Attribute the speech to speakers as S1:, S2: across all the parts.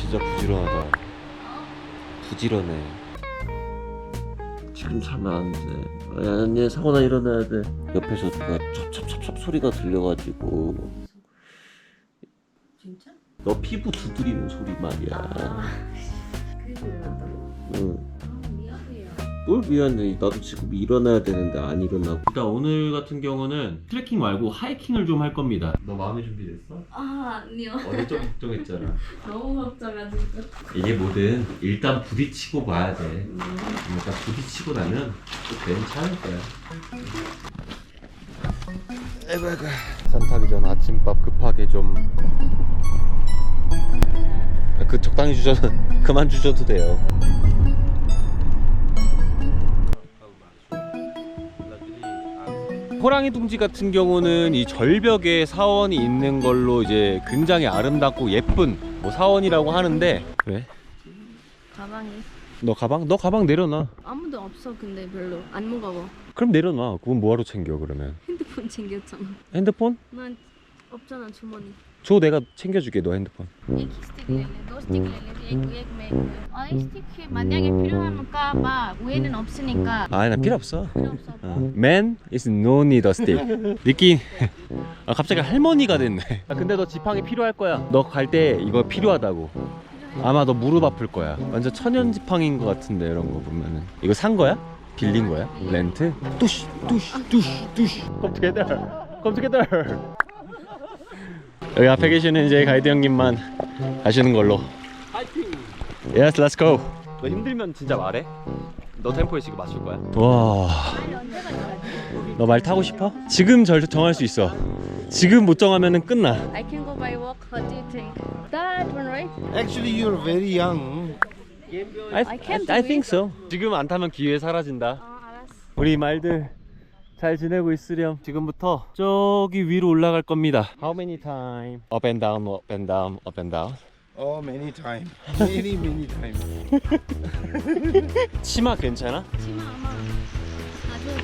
S1: 진짜 부지런하다. 부지런해. 지금 자면 안 돼. 아니, 아니, 상원아 일어나야 돼. 옆에서 누가 찹찹찹찹 소리가 들려가지고.
S2: 진짜?
S1: 너 피부 두드리는 소리 말이야.
S2: 아, 그 소리 난다고?
S1: 응.
S2: 미안해.
S1: 나도 지금 일어나야 되는데 안 일어나고. 일단 오늘 같은 경우는 트레킹 말고 하이킹을 좀 할 겁니다. 너 마음의 준비 됐어?
S2: 아, 아니요.
S1: 어제 좀 걱정했잖아.
S2: 너무 걱정가지고.
S1: 이게 뭐든 일단 부딪히고 봐야 돼.
S2: 음.
S1: 일단 부딪히고 나면 또 괜찮을 거야. 아이고 아이고. 산 타기 전 아침밥 급하게 좀. 아, 그 적당히 주셔도 그만 주셔도 돼요. 호랑이 둥지 같은 경우는 이 절벽에 사원이 있는 걸로 이제 굉장히 아름답고 예쁜 뭐 사원이라고 하는데 왜?
S2: 가방이
S1: 너 가방? 너 가방 내려놔.
S2: 아무도 없어 근데 별로 안 무거워.
S1: 그럼 내려놔. 그건 뭐하러 챙겨 그러면?
S2: 핸드폰 챙겼잖아.
S1: 핸드폰?
S2: 난 없잖아 주머니.
S1: 줘 내가 챙겨줄게 너 핸드폰.
S3: एक ही स्टिक ले ले दो स्टिक ले ले एक एक में 아, 이 스틱 만약에 필요하면 까봐 위에는 없으니까
S1: 아나 필요 없어.
S3: 필요 없어
S1: 어. Man is no need a stick. 느낌. 아 갑자기 할머니가 됐네. 아 근데 너 지팡이 필요할 거야. 너 갈 때 이거 필요하다고. 아마 너 무릎 아플 거야. 완전 천연 지팡이인 것 같은데 이런 거 보면은. 이거 산 거야? 빌린 거야? 렌트? 뚜시 뚜시 뚜시 뚜시. Come together. Come together. 여기 앞에 계시는 이제 가이드 형님만 가시는 걸로. Yes, let's go. 너 힘들면 진짜 말해. 너 템포에 지금 맞출 거야. 와. 너 말 타고 싶어? 지금 절 정할 수 있어. 지금 못 정하면은 끝나.
S2: I can go by walk. What do you think? That one right?
S4: Actually, you're very young.
S1: I,
S2: I can't
S1: I think so. 지금 안 타면 기회 사라진다.
S2: 아 알았어.
S1: 우리 말들 잘 지내고 있으렴. 지금부터 저기 위로 올라갈 겁니다. How many time? Up and down, up and down, up and down.
S4: Oh, many times. Many, many times.
S1: 치마 괜찮아?
S2: 치마 아마 것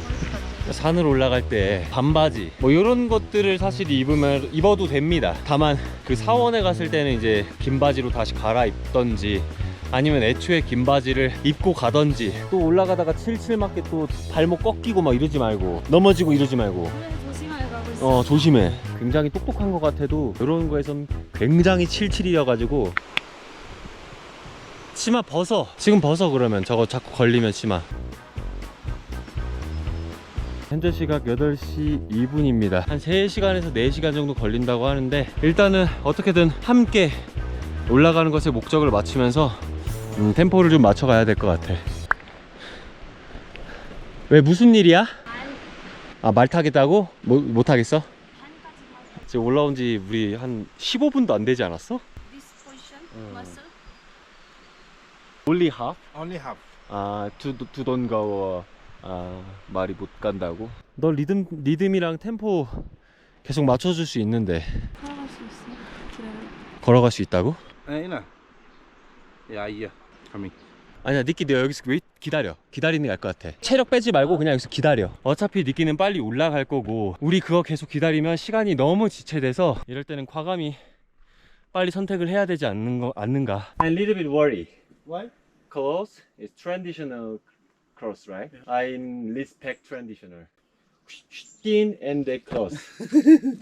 S2: 같아.
S1: 산을 올라갈 때 반바지 뭐 이런 것들을 사실 입으면 입어도 됩니다. 다만 그 사원에 갔을 때는 이제 긴 바지로 다시 갈아입던지 아니면 애초에 긴 바지를 입고 가던지. 또 올라가다가 칠칠 맞게 또 발목 꺾이고 막 이러지 말고 넘어지고 이러지 말고.
S2: 그래 조심하게 가고 있어.
S1: 어 조심해. 굉장히 똑똑한 것 같아도 이런 거에선 굉장히 칠칠이어가지고. 치마 벗어. 지금 벗어 그러면. 저거 자꾸 걸리면 치마. 현재 시각 8시 2분입니다. 한 3시간에서 4시간 정도 걸린다고 하는데 일단은 어떻게든 함께 올라가는 것에 목적을 맞추면서 음, 템포를 좀 맞춰가야 될 것 같아 왜 무슨 일이야? 아 말 타겠다고? 뭐, 못 타겠어? 지금 올라온 지 우리 한 15분도 안 되지 않았어?
S2: Muscle.
S1: Only half?
S4: Only half.
S1: 아, 두, 두돈 가워. 아, 말이 못 간다고? 너 리듬, 리듬이랑 템포 계속 맞춰 줄 수 있는데
S2: 걸어갈 수 있어. 그래.
S1: 걸어갈 수 있다고?
S4: Ayun na. Yeah, yeah. Coming.
S1: 아니야, 니끼 너 여기서 왜 기다려. 기다리는 게 나을 것 같아. 체력 빼지 말고 그냥 여기서 기다려. 어차피 니끼는 빨리 올라갈 거고 우리 그거 계속 기다리면 시간이 너무 지체돼서 이럴 때는 과감히 빨리 선택을 해야 되지 않는 거, 않는가. I'm a little bit worried.
S4: Why?
S1: clothes is traditional clothes, right? I respect traditional. Skin and the clothes.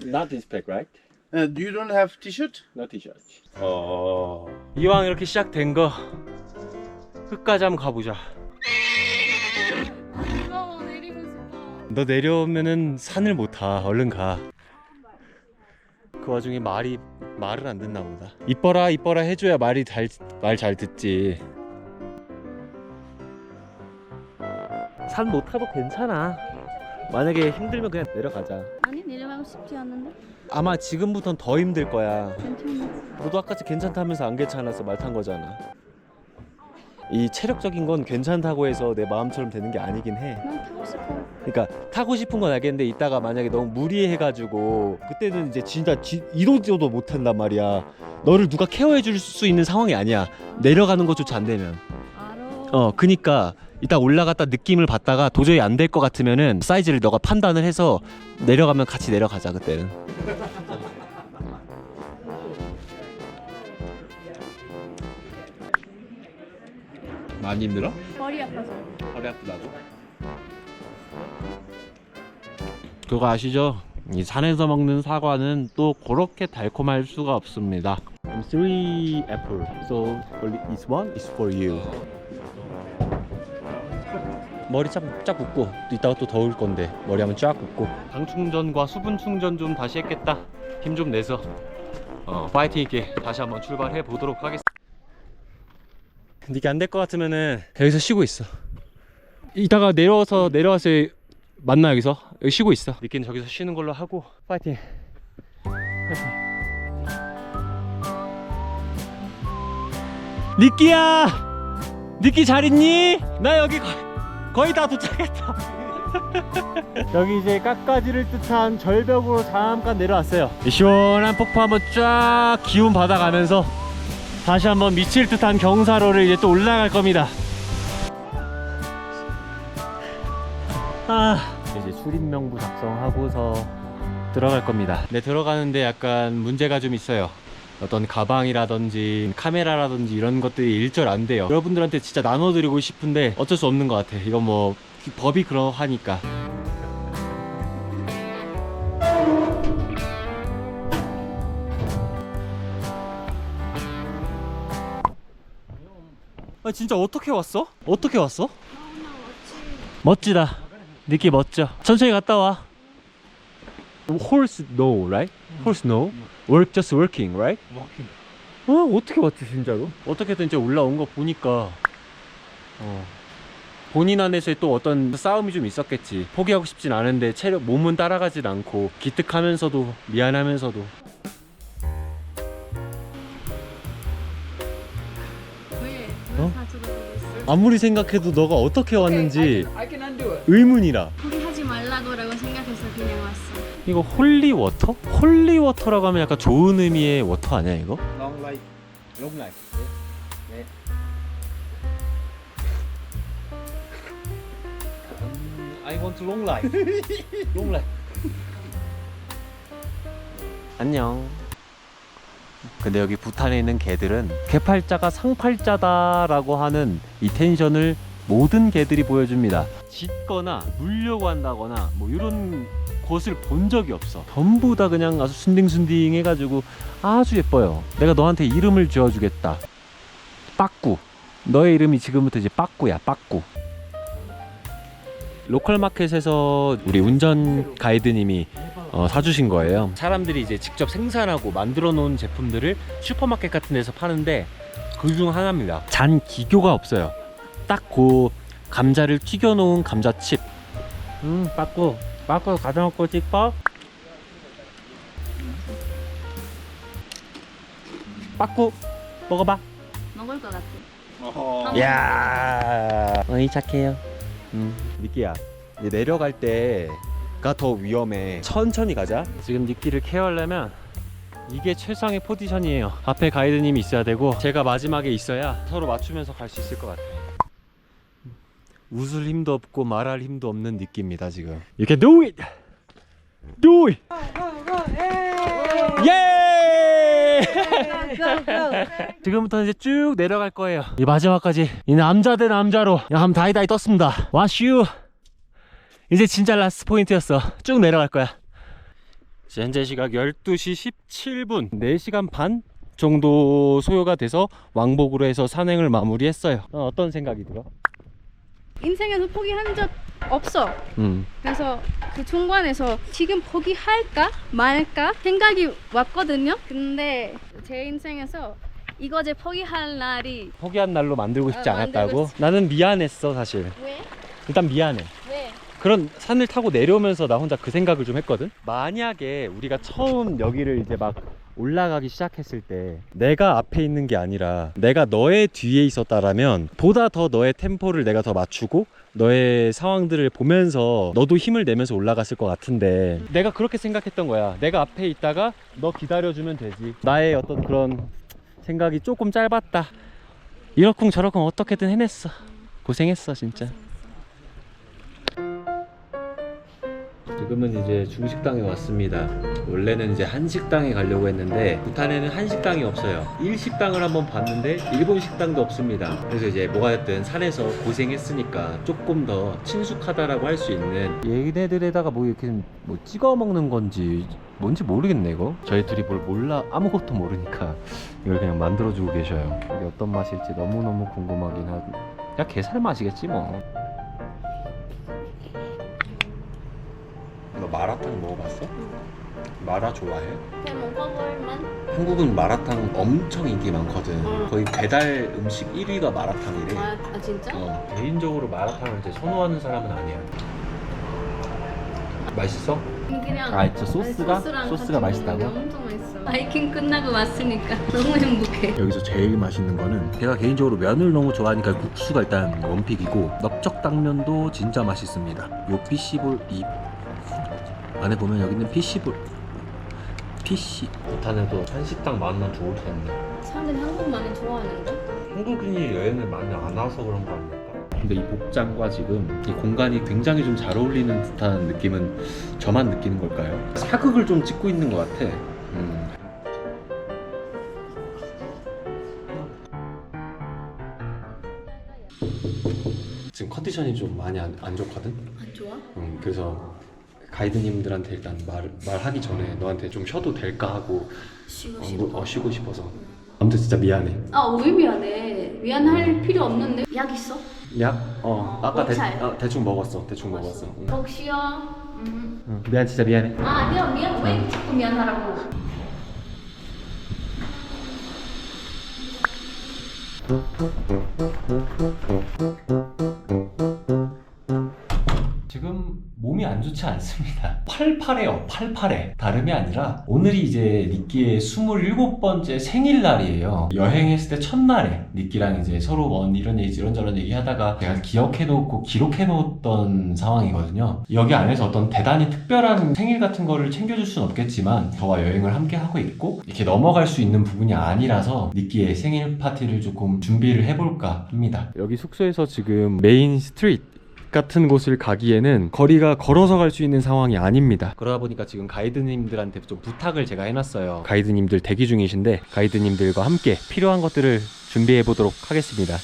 S1: Not respect, right?
S4: Uh, do you don't have t-shirt?
S1: Not t-shirt. 어. 이왕 이렇게 시작된 거 끝까지 한번 가보자.
S2: 무서워 내리고 싶어.
S1: 너 내려오면은 산을 못 타. 얼른 가. 그 와중에 말이 말을 안 듣나 보다. 이뻐라 이뻐라 해줘야 말이 말 잘 듣지. 산 못 타도 괜찮아. 만약에 힘들면 그냥 내려가자.
S2: 아니 내려가고 싶지 않은데.
S1: 아마 지금부턴 더 힘들 거야.
S2: 괜찮아.
S1: 너도 아까 괜찮다면서 안 괜찮아서 말 탄 거잖아. 이 체력적인 건 괜찮다고 해서 내 마음처럼 되는 게 아니긴 해.
S2: 난 타고 싶어.
S1: 그러니까 타고 싶은 건 알겠는데 이따가 만약에 너무 무리해가지고 그때는 이제 진짜 지, 이도저도 못한단 말이야. 너를 누가 케어해 줄 수 있는 상황이 아니야. 내려가는 것조차 안 되면.
S2: 알아.
S1: 어, 그니까 이따 올라갔다 느낌을 받다가 도저히 안 될 것 같으면은 사이즈를 너가 판단을 해서 내려가면 같이 내려가자 그때는. 많이 힘들어?
S2: 머리 아파서.
S1: 허리 아프다고? 그거 아시죠? 이 산에서 먹는 사과는 또 그렇게 달콤할 수가 없습니다. Three apple. So only is one is for you. 머리 쫙, 쫙또 이따가 또 더울 건데 머리 한번 쫙 붓고 당 충전과 수분 충전 좀 다시 했겠다. 힘 좀 내서 어, 파이팅 있게 다시 한번 출발해 보도록 하겠습니다. 근데 이게 안 될 것 같으면은 여기서 쉬고 있어. 이따가 내려와서 내려와서 만나 여기서 여기 쉬고 있어. 니끼는 저기서 쉬는 걸로 하고 파이팅. 파이팅. 니끼야, 니끼 잘 있니? 나 여기 거, 거의 다 도착했다. 여기 이제 깎아지를 뜻한 절벽으로 잠깐 내려왔어요. 이 시원한 폭포 한번 쫙 기운 받아가면서 다시 한번 미칠 듯한 경사로를 이제 또 올라갈 겁니다. 아 이제 출입명부 작성하고서 들어갈 겁니다. 네 들어가는데 약간 문제가 좀 있어요. 어떤 가방이라든지 카메라라든지 이런 것들이 일절 안 돼요. 여러분들한테 진짜 나눠드리고 싶은데 어쩔 수 없는 것 같아. 이건 뭐 법이 그러하니까. 아 진짜 어떻게 왔어? 어떻게 왔어? 멋지다. 느낌 멋져. 천천히 갔다 와. Horse no, right? Horse no. Work just working, right?
S4: Walking.
S1: 어 어떻게 왔지 진짜로? 어떻게든 이제 올라온 거 보니까 어. 본인 안에서의 또 어떤 싸움이 좀 있었겠지. 포기하고 싶진 않은데 체력 몸은 따라가진 않고 기특하면서도 미안하면서도 어? 아무리 생각해도 너가 어떻게 왔는지. 의문이라.
S2: 포기하지 말라고라고 생각해서 그냥 왔어.
S1: 이거 홀리 워터? 홀리 워터라고 하면 약간 좋은 의미의 워터 아니야 이거?
S4: Long life. Long life. Yeah. Yeah.
S1: I want long life. long life. 안녕. 근데 여기 부탄에 있는 개들은 개팔자가 상팔자다라고 하는 이 텐션을 모든 개들이 보여줍니다. 짖거나 물려고 한다거나 뭐 이런 곳을 본 적이 없어. 전부 다 그냥 아주 순딩순딩 해가지고 아주 예뻐요. 내가 너한테 이름을 지어주겠다. 빠꾸. 너의 이름이 지금부터 이제 빠꾸야. 빠꾸. 로컬 마켓에서 우리 운전 가이드님이 어, 사주신 거예요. 사람들이 이제 직접 생산하고 만들어 놓은 제품들을 슈퍼마켓 같은 데서 파는데 그 중 하나입니다. 잔 기교가 없어요. 딱 그 감자를 튀겨 놓은 감자칩. 음, 빠꾸. 빠꾸 가져 먹고 싶어? 빠꾸 먹어봐.
S2: 먹을 것 같아.
S1: 야, 어이 착해요. 음, 니끼야, 이제 내려갈 때 가더 위험해. 천천히 가자. 지금 니끼를 케어하려면 이게 최상의 포지션이에요. 앞에 가이드님이 있어야 되고 제가 마지막에 있어야 서로 맞추면서 갈 수 있을 것 같아. 웃을 힘도 없고 말할 힘도 없는 느낌입니다 지금. You can do it. Do it. 예! 지금부터 이제 쭉 내려갈 거예요. 이 마지막까지 이 남자 대 남자로 야, 한번 다이다이 떴습니다. 와슈. 이제 진짜 라스트 포인트였어. 쭉 내려갈 거야. 현재 시각 12시 17분. 4시간 반 정도 소요가 돼서 왕복으로 해서 산행을 마무리했어요. 어, 어떤 생각이 들어?
S2: 인생에서 포기한 적 없어.
S1: 음.
S2: 그래서 그 중간에서 지금 포기할까 말까 생각이 왔거든요. 근데 제 인생에서 이거제 포기할 날이
S1: 포기한 날로 만들고 싶지
S2: 아,
S1: 않았다고?
S2: 만들고
S1: 나는 미안했어 사실.
S2: 왜?
S1: 일단 미안해.
S2: 왜?
S1: 그런 산을 타고 내려오면서 나 혼자 그 생각을 좀 했거든. 만약에 우리가 처음 여기를 이제 막 올라가기 시작했을 때 내가 앞에 있는 게 아니라 내가 너의 뒤에 있었다라면 보다 더 너의 템포를 내가 더 맞추고 너의 상황들을 보면서 너도 힘을 내면서 올라갔을 것 같은데 내가 그렇게 생각했던 거야. 내가 앞에 있다가 너 기다려주면 되지. 나의 어떤 그런 생각이 조금 짧았다. 이러쿵 저러쿵 어떻게든 해냈어. 고생했어 진짜. 지금은 이제 중식당에 왔습니다. 원래는 이제 한식당에 가려고 했는데 부탄에는 한식당이 없어요. 일식당을 한번 봤는데 일본 식당도 없습니다. 그래서 이제 뭐가 됐든 산에서 고생했으니까 조금 더 친숙하다라고 할 수 있는 얘네들에다가 뭐 이렇게 뭐 찍어 먹는 건지 뭔지 모르겠네 이거. 저희 둘이 뭘 몰라 아무것도 모르니까 이걸 그냥 만들어주고 계셔요. 이게 어떤 맛일지 너무너무 궁금하긴 하고. 야 게살 맛이겠지 뭐. 마라탕 먹어봤어? 마라 좋아해?
S2: 그냥 먹어볼만.
S1: 한국은 마라탕 엄청 인기 많거든. 거의 배달 음식 1위가 마라탕이래.
S2: 아, 아 진짜?
S1: 어, 개인적으로 마라탕을 이제 선호하는 사람은 아니야. 맛있어?
S2: 그냥
S1: 아, 저 소스가?
S2: 소스랑
S1: 소스가
S2: 같이
S1: 맛있다고?
S2: 엄청 맛있어. 바이킹 끝나고 왔으니까 너무 행복해.
S1: 여기서 제일 맛있는 거는 제가 개인적으로 면을 너무 좋아하니까 국수가 일단 원픽이고 넓적 당면도 진짜 맛있습니다. 요 피시볼 이 안에 보면 여기는 피시볼 피시 부탄에도 한식당 만나 좋을 텐데
S2: 사람들이 한국 많이 좋아하는데?
S1: 한국인이 여행을 많이 안 와서 그런 거 아닐까? 근데 이 복장과 지금 이 공간이 굉장히 좀 잘 어울리는 듯한 느낌은 저만 느끼는 걸까요? 사극을 좀 찍고 있는 것 같아. 음. 지금 컨디션이 좀 많이 안, 안 좋거든.
S2: 안 좋아?
S1: 음, 그래서 가이드님들한테 일단 말 말하기 전에 너한테 좀 쉬어도 될까 하고
S2: 쉬고
S1: 어,
S2: 싶어.
S1: 뭐, 어, 쉬고 싶어서. 아무튼 진짜 미안해.
S2: 아, 왜 미안해? 미안할 필요 없는데. 약 있어?
S1: 약? 어 아까 대,
S2: 잘.
S1: 어, 대충 먹었어 대충 먹었어 응.
S2: 속 쉬어. 음.
S1: 응. 미안 진짜 미안해
S2: 아, 아니야, 미안. 왜 자꾸 미안하라고?
S1: 안 좋지 않습니다. 팔팔해요 팔팔해. 다름이 아니라 오늘이 이제 니끼의 27번째 생일날이에요. 여행했을 때 첫날에 니끼랑 이제 서로 뭔 이런 얘기 이런저런 얘기 하다가 제가 기억해놓고 기록해놓았던 상황이거든요. 여기 안에서 어떤 대단히 특별한 생일 같은 거를 챙겨줄 수는 없겠지만 저와 여행을 함께 하고 있고 이렇게 넘어갈 수 있는 부분이 아니라서 니끼의 생일 파티를 조금 준비를 해볼까 합니다. 여기 숙소에서 지금 메인 스트리트 같은 곳을 가기에는 거리가 걸어서 갈 수 있는 상황이 아닙니다. 그러다 보니까 지금 가이드님들한테 좀 부탁을 제가 해놨어요. 가이드님들 대기 중이신데 가이드님들과 함께 필요한 것들을 준비해 보도록 하겠습니다.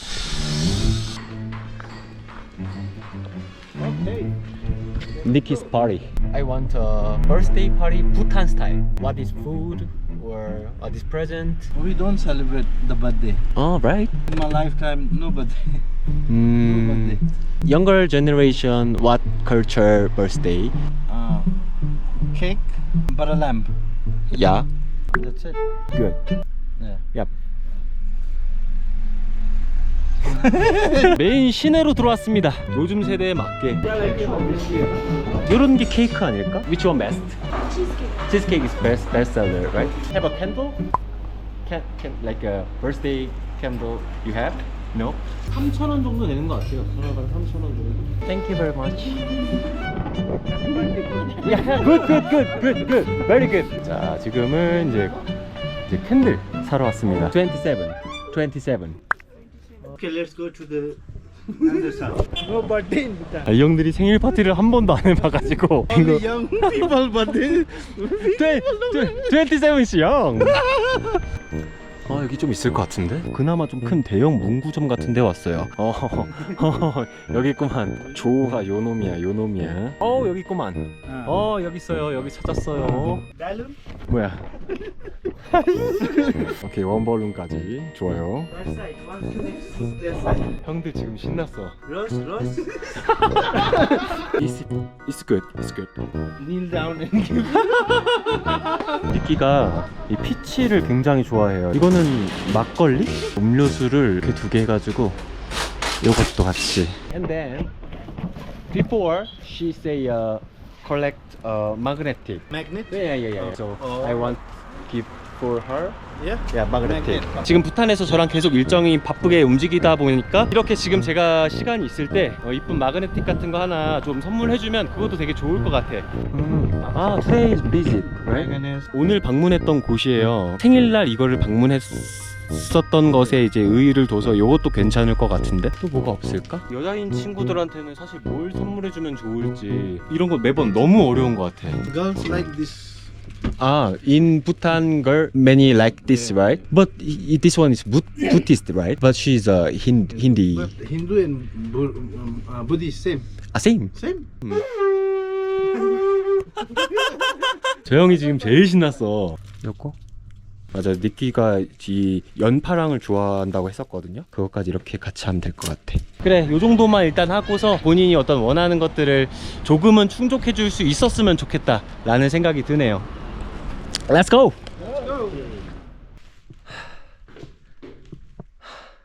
S1: Nikki's party. I want a birthday party Bhutan style. What is food or this present?
S5: We don't celebrate the birthday.
S1: Oh, right.
S5: In my lifetime, no birthday.
S1: Mm, younger generation, what culture birthday?
S5: Uh, cake, butter lamp.
S1: Yeah.
S5: That's it.
S1: Good.
S5: Yeah.
S1: Yep. 메인 시내로 들어왔습니다. 요즘 세대에 맞게. 이런 게 케이크 아닐까? Which one best? Cheesecake. Cheesecake is best best seller, right? Have a candle? Can, can like a birthday candle you have? No. 3,000원 정도 되는 것 같아요. 하나당 3,000원 정도. Thank you very much. yeah, good, good, good, good, good, very good. 자, 지금은 이제 이제 캔들 사러 왔습니다. 27, 27.
S5: Okay, let's go to the other side. No birthday in Bhutan.
S1: 아, 이 형들이 생일 파티를 한 번도 안 해봐가지고
S5: Only young people birthday.
S1: 27시 형. 아 여기 좀 있을 것 같은데? 그나마 좀 큰 대형 문구점 같은 데 왔어요 어 여기 있구만 조가 요놈이야 요놈이야 어 여기 있구만 어 여기 있어요 여기 찾았어요
S5: balloon.
S1: 뭐야 오케이 원벌룬까지 좋아요
S5: side. One side.
S1: 형들 지금 신났어
S5: rose.
S1: It's, it's good it's good
S5: Kneel down and give.
S1: 니끼가 이 피치를 굉장히 좋아해요. 이거는 막걸리? 음료수를 이렇게 두 개 해가지고 요것도 같이. And then before she say uh, collect uh, magnetic.
S5: Magnet.
S1: Yeah, yeah, yeah. So
S5: Oh.
S1: I want give for her.
S5: Yeah.
S1: 야, magnetic.
S5: Magnet.
S1: 지금 부탄에서 저랑 계속 일정이 바쁘게 움직이다 보니까 이렇게 지금 제가 시간이 있을 때 어, 이쁜 마그네틱 같은 거 하나 좀 선물해주면 그것도 되게 좋을 것 같아. 아, today is visit, right? 오늘 방문했던 곳이에요. 생일날 이거를 방문했었던 것에 이제 의의를 둬서 이것도 괜찮을 것 같은데 또 뭐가 없을까? 여자인 친구들한테는 사실 뭘 선물해주면 좋을지 이런 거 매번 너무 어려운 것 같아.
S5: Girls like this
S1: Ah, in Bhutan, girl, many like this, right? But i- this one is Bud- Buddhist, right? But she's a Hind- Hindi.
S5: But Hindu and Bu- um, uh, Buddhist same.
S1: Ah, same.
S5: Same.
S1: 저 형이 지금 제일 신났어. 이거? 맞아, 니키가 이 연파랑을 좋아한다고 했었거든요. 그것까지 이렇게 같이 하면 될 것 같아. 그래, 요 정도만 일단 하고서 본인이 어떤 원하는 것들을 조금은 충족해 줄 수 있었으면 좋겠다 라는 생각이 드네요. Let's go!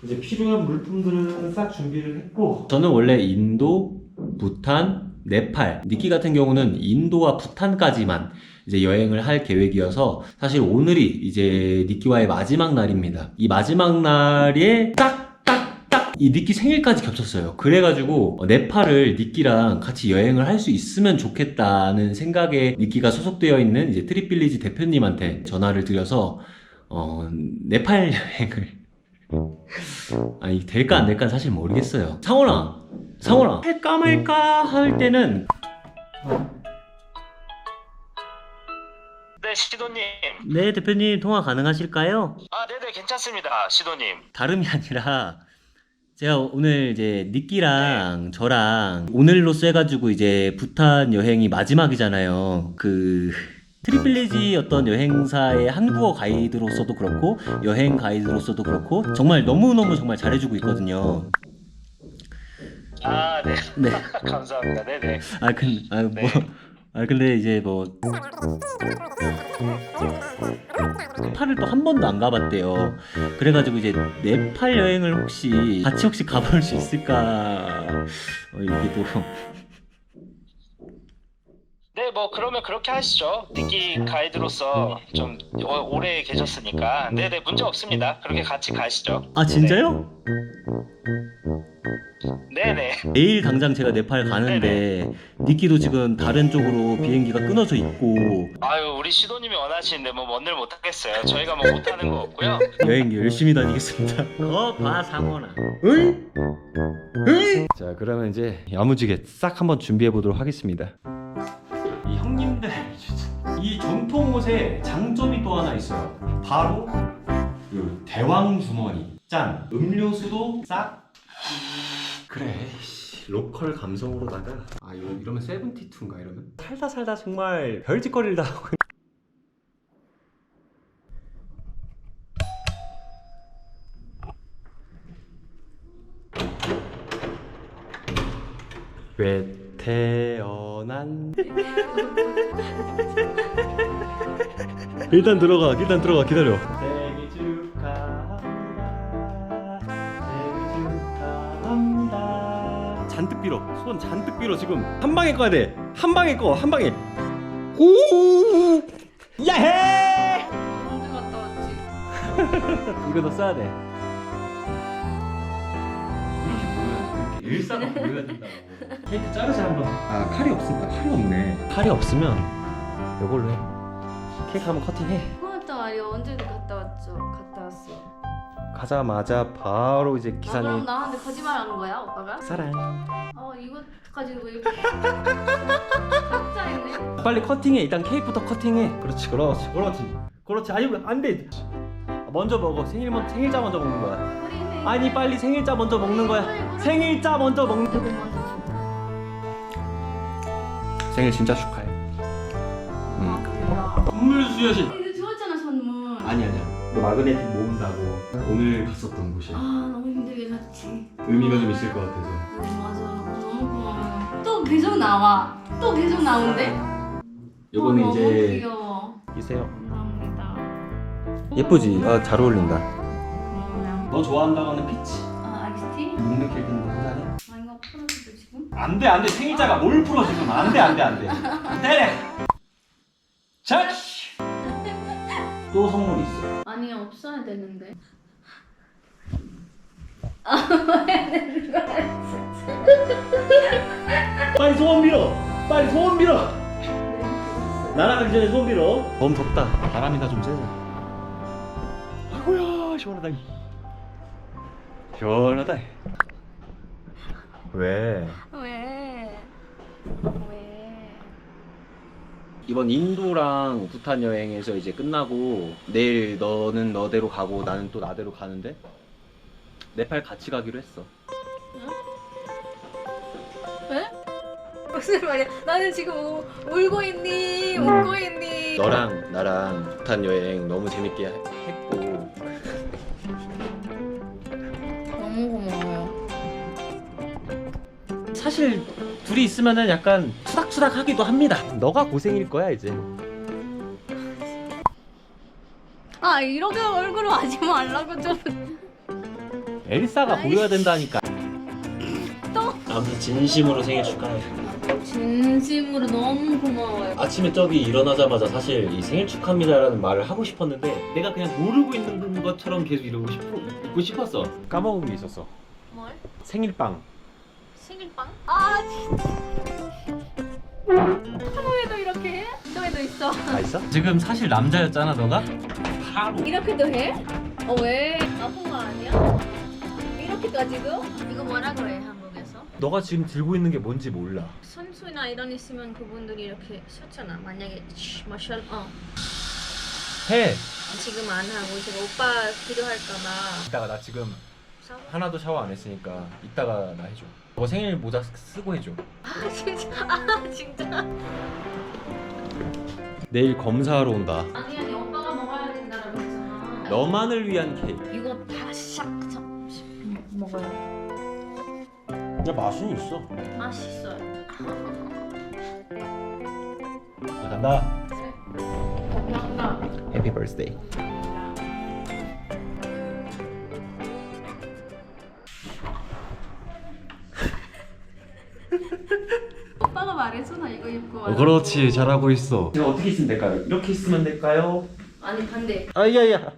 S1: 이제 필요한 물품들은 싹 준비를 했고 저는 원래 인도, 부탄, 네팔 니키 같은 경우는 인도와 부탄까지만 이제 여행을 할 계획이어서 사실 오늘이 이제 니키와의 마지막 날입니다. 이 마지막 날에 딱딱딱 이 니키 생일까지 겹쳤어요. 그래가지고 어, 네팔을 니키랑 같이 여행을 할 수 있으면 좋겠다는 생각에 니키가 소속되어 있는 이제 트립빌리지 대표님한테 전화를 드려서 어, 네팔 여행을. 아니 될까 안 될까 사실 모르겠어요. 상원아 상원아 할까 말까 할 때는
S6: 네, 시도님.
S1: 네 대표님 통화 가능하실까요?
S6: 아, 네네, 괜찮습니다, 시도님.
S1: 다름이 아니라 제가 오늘 이제 니끼랑 저랑 오늘로써 해가지고 이제 부탄 여행이 마지막이잖아요. 그 트리플리지 어떤 여행사의 한국어 가이드로서도 그렇고 여행 가이드로서도 그렇고 정말 너무너무 정말 잘해주고 있거든요.
S6: 아, 네.
S1: 네.
S6: 감사합니다. 네네.
S1: 아, 근, 아, 뭐,
S6: 네.
S1: 아, 근데 이제 뭐. 네팔을 또 한 번도 안 가봤대요. 그래가지고 이제 네팔 여행을 혹시 같이 혹시 가볼 수 있을까? 어, 이게 또.
S6: 네, 뭐, 그러면 그렇게 하시죠. 니키 가이드로서 좀 오- 오래 계셨으니까. 네 네, 문제 없습니다. 그렇게 같이 가시죠.
S1: 아, 진짜요?
S6: 네 네.
S1: 내일 당장 제가 네팔 가는데, 니끼도 지금 다른 쪽으로 비행기가 끊어져 있고,
S6: 아유, 우리 시도님이 원하시는데 뭐 뭔들 못하겠어요. 저희가 뭐 못하는 거 없고요.
S1: 여행 열심히 다니겠습니다. 거 봐, 상원아. 응? 응? 자, 그러면 이제 야무지게 싹 한번 준비해 보도록 하겠습니다. 이 형님들, 진짜 이 전통 옷의 장점이 또 하나 있어요. 바로 그 대왕 주머니. 짠. 음료수도 싹. 그래. 씨, 로컬 감성으로다가. 아 이거 이러면 세븐티투인가 이러면? 살다 살다 정말 별짓거리를 다 하고 왜 태어난. 일단 들어가 일단 들어가 기다려 잔뜩 빌어. 손 잔뜩 빌어. 지금 한 방에 꺼야 돼한 방에 꺼한 방에. 오 야해!
S2: 언제 갔다 왔지?
S1: 이거 너 써야 돼. 일사가 보여야 된다고. 케이크 자르자 한번. 아 칼이 없으니까 칼이 없네. 칼이 없으면 이걸로 해. 케이크 한번 커팅해.
S2: 그것도 아니 언제 갔다.
S1: 가자마자 바로 이제
S2: 아, 그럼
S1: 기사님
S2: 나한테 거짓말하는 거야 오빠가?
S1: 사랑.
S2: 어 이거 가지고 이렇게 각자 했네.
S1: 빨리 커팅해. 일단 케이크부터 커팅해. 그렇지 그렇지. 그렇지. 그렇지. 아니 안돼? 먼저 먹어. 생일 먼 생일자 먼저 먹는 거야.
S2: 우리 해.
S1: 아니 빨리 생일자 먼저 먹는 거야. 생일자 먼저 먹는
S2: 누구 먼저 줘?
S1: 생일 진짜 축하해.
S2: 아 그래요?
S1: 선물 수여식.
S2: 이거 주었잖아 선물.
S1: 아니 아니야 너 마그네틱 모은다고 오늘 갔었던 곳이야
S2: 아 너무 힘들게 잤지.
S1: 의미가 좀 있을 것 같아서
S2: 어, 맞아. 너무 고마워. 또 계속 나와. 또 계속 나온대.
S1: 요거는
S2: 어, 너무
S1: 이제
S2: 귀여워.
S1: 이세요
S2: 감사합니다.
S1: 예쁘지? 아 잘 어울린다
S2: 고마워요.
S1: 너 좋아한다고 하는 피치
S2: 아 아이스티? 아 이거 풀어주세요 지금?
S1: 안돼 안돼 생일자가 뭘 풀어 지금 안돼 안돼 안돼 때려 자! 또 선물 있어
S2: 아니 없어야 되는데.
S1: 빨리 소원 빌어 빨리 소원 빌어 날아가기 전에 소원 빌어 너무 덥다 바람이나 좀 쐬자 아구야 시원하다 시원하다 왜?
S2: 왜? 왜?
S1: 이번 인도랑 부탄 여행에서 이제 끝나고 내일 너는 너대로 가고 나는 또 나대로 가는데 네팔 같이 가기로 했어.
S2: 왜? 무슨 말이야? 나는 지금 우, 울고 있니? 웃고 있니?
S1: 너랑 나랑 부탄 여행 너무 재밌게 했고
S2: 너무 고마워요.
S1: 사실 둘이 있으면은 약간 투닥투닥 하기도 합니다. 너가 고생일 거야 이제.
S2: 아 이렇게 얼굴로 하지 말라고 좀.
S1: 엘사가
S2: 아이.
S1: 보여야 된다니까.
S2: 또?
S1: 아무튼 진심으로 생일 축하해.
S2: 진심으로 너무 고마워요.
S1: 아침에 저기 일어나자마자 사실 이 생일 축하합니다라는 말을 하고 싶었는데 내가 그냥 모르고 있는 것처럼 계속 이러고 싶고 있고 싶었어. 까먹은 게 있었어.
S2: 뭘?
S1: 생일빵.
S2: 생일빵? 아 진짜. 하노에도 이렇게 해? 너에도 있어.
S1: 다 있어? 지금 사실 남자였잖아 너가? 바로.
S2: 이렇게도 해? 어 왜? 나쁜 거 아니야? 이렇게까지도?
S3: 이거 뭐라고 해 한국에서?
S1: 너가 지금 들고 있는 게 뭔지 몰라.
S3: 선수나 이런 있으면 그분들이 이렇게 셨잖아 만약에 마샬 어
S1: 해.
S3: 지금 안 하고 지금 오빠 필요할까봐
S1: 이따가 나 지금? 하나도 샤워 안 했으니까 이따가 나 해줘. 너 생일 모자 쓰고 해줘.
S3: 아 진짜 아 진짜
S1: 내일 검사하러 온다.
S3: 아니 아니 오빠가 먹어야 된다고 했잖아
S1: 너만을 위한 케이크.
S3: 이거 다샥 먹어요
S1: 야 맛은 있어.
S3: 맛있어요
S1: 나 간다.
S3: 감사합니다
S1: 해피 버스데이.
S2: 오빠가 말했잖아 이거 입고
S1: 어, 그렇지 잘하고 있어. 제가 어떻게 있으면 될까요? 이렇게 있으면 될까요?
S2: 아니 반대.
S1: 아야야.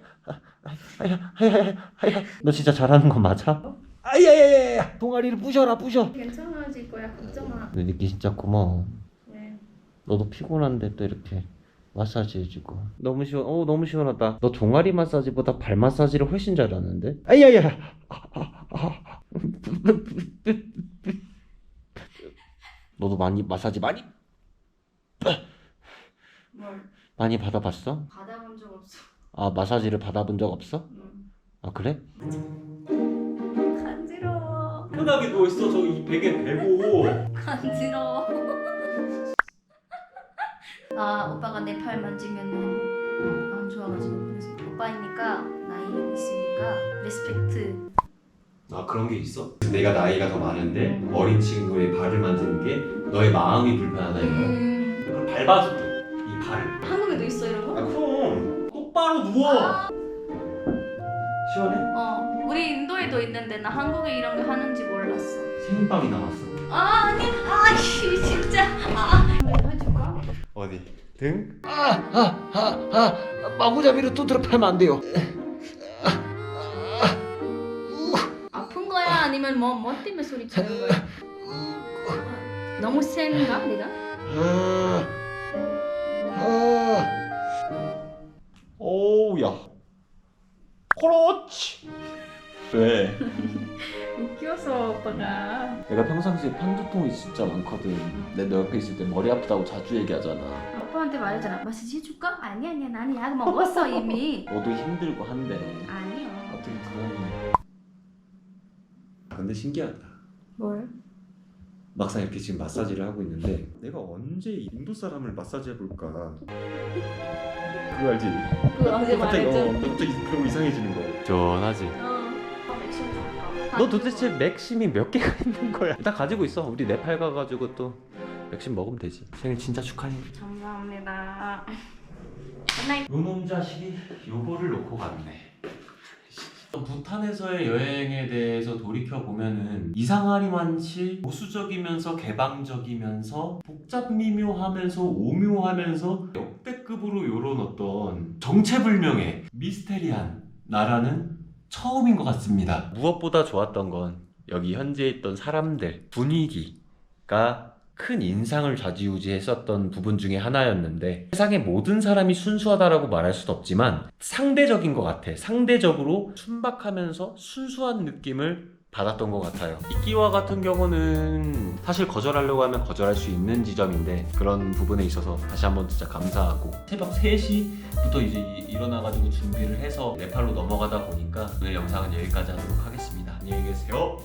S1: 아야, 아야, 아야. 너 진짜 잘하는 거 맞아? 아야야야. 동아리를 부셔라 부셔.
S2: 괜찮아질 거야 걱정 마.
S1: 느끼 진짜 고마워.
S2: 네.
S1: 너도 피곤한데 또 이렇게 마사지 해주고. 너무 시원. 어 너무 시원하다. 너 종아리 마사지보다 발 마사지를 훨씬 잘하는데? 아야야. 너도 많이 마사지 많이
S2: 뭘
S1: 많이 받아봤어?
S2: 받아본 적 없어.
S1: 아 마사지를 받아본 적 없어?
S2: 응.
S1: 아 그래?
S2: 간지러워.
S1: 편하게 누워 있어. 저이 베개 베고.
S2: 간지러워. 아 오빠가 내 팔 만지면은 안 좋아가지고 그래서 오빠이니까 나이 있으니까 리스펙트.
S1: 아 그런 게 있어? 내가 나이가 더 많은데 어린 친구의 발을 만지는 게 너의 마음이 불편하다 이거야?
S2: 음.
S1: 그럼 밟아줄게 이 발을
S2: 한국에도 있어 이런 거?
S1: 아 그럼 똑바로 누워 시원해?
S2: 어 우리 인도에도 있는데 나 한국에 이런 거 하는지 몰랐어.
S1: 생빵이 나왔어
S2: 아 아니 아씨 진짜. 아. 해줄까?
S1: 어디? 등? 아아아아 마구잡이로 두드려 패면 안 돼요
S2: 아니면 뭐 뭐 때문에 소리 치는 거야? 너무 센가 내가?
S1: 오우야 그렇지 왜?
S2: 웃겨서 오빠가.
S1: 내가 평상시에 편두통이 진짜 많거든 내너 옆에 있을 때 머리 아프다고 자주 얘기하잖아
S2: 오빠한테 말했잖아. 마사지 해줄까? 아니 아니야 나는 약 먹었어 이미.
S1: 너도 힘들고 한데
S2: 아니요.
S1: 어떻게 그런 근데 신기하다
S2: 뭘?
S1: 막상 이렇게 지금 마사지를 하고 있는데 내가 언제 인도 사람을 마사지 해볼까 그거 알지?
S2: 그 어제
S1: 갑자기 어,
S2: 말했잖아.
S1: 갑자기 그러고 이상해지는 거 시원하지?
S2: 어. 맥심 줄까?
S1: 너 도대체 맥심이 몇 개가 있는 거야? 일단 가지고 있어 우리 네팔 가가지고 또 맥심 먹으면 되지 생일 진짜 축하해
S2: 감사합니다.
S1: 요 놈 자식이 요거를 놓고 갔네. 부탄에서의 여행에 대해서 돌이켜 보면은 이상하리만치 보수적이면서 개방적이면서 복잡 미묘하면서 오묘하면서 역대급으로 요런 어떤 정체불명의 미스테리한 나라는 처음인 것 같습니다. 무엇보다 좋았던 건 여기 현지에 있던 사람들 분위기가 큰 인상을 좌지우지했었던 부분 중에 하나였는데 세상의 모든 사람이 순수하다라고 말할 수는 없지만 상대적인 것 같아. 상대적으로 순박하면서 순수한 느낌을 받았던 것 같아요. 이끼와 같은 경우는 사실 거절하려고 하면 거절할 수 있는 지점인데 그런 부분에 있어서 다시 한번 진짜 감사하고 새벽 3시부터 이제 이- 일어나가지고 준비를 해서 네팔로 넘어가다 보니까 오늘 영상은 여기까지 하도록 하겠습니다. 안녕히 계세요.